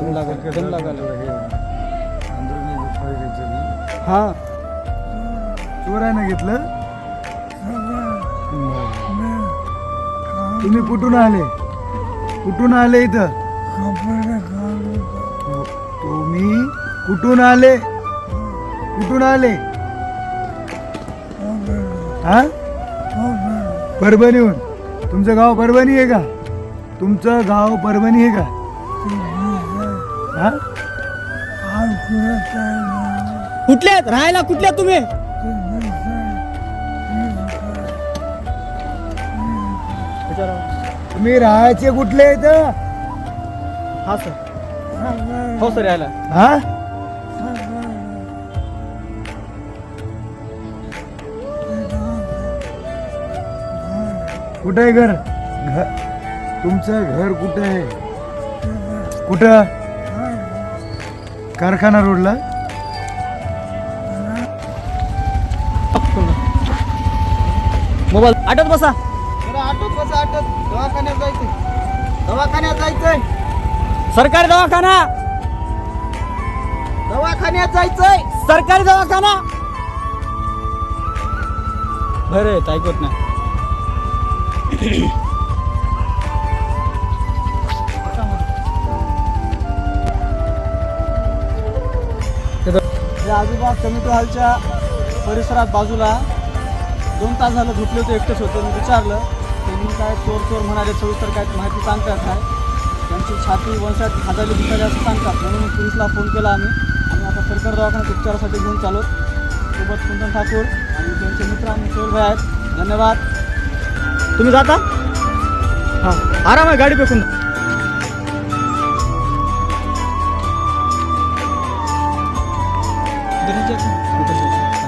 दम लागायला दम लागायला हा. चोरानं घेतलं. तुम्ही कुठून आले? कुठून आले इथं? तुम्ही कुठून आले? कुठून आले? हा? परभणीहून. तुमचं गाव परभणी आहे का? तुमचं गाव परभणी आहे का? हा? कुठले आहेत राहायला कुठले आहेत तुम्ही? तुम्ही राहायचे कुठले इथं? हा सर. हो सर यायला. हा? कुठं आहे घर? घर तुमचं घर कुठं आहे? कुठं? कारखाना रोडला? मोबाईल. आटत बसा. आटोत कसं आटोत. दवाखान्यात जायचंय. दवाखान्यात जायचंय. सरकारी दवाखाना. दवाखान्यात जायचंय. सरकारी दवाखाना. बरं ऐकत नाही. त्या आजोबा कमिटो हॉलच्या परिसरात बाजूला दोन तास झालं झोपले होते एकटेच होते. मी विचारलं त्यांनी काय चोर चोर म्हणाले सविस्तर काय माहिती सांगतात काय त्यांची छाती वंशात खाजाली दिसायला असं सांगतात. म्हणून पोलिसला फोन केला आम्ही. आणि आता सरकार दवाखान्यात उपचारासाठी घेऊन चालू सोबत कुंदन ठाकूर आणि त्यांचे मित्र आणि सोहेलभाई आहेत. धन्यवाद. तुम्ही जाता? हां. आराम आहे गाडी पेकून धन्यवाद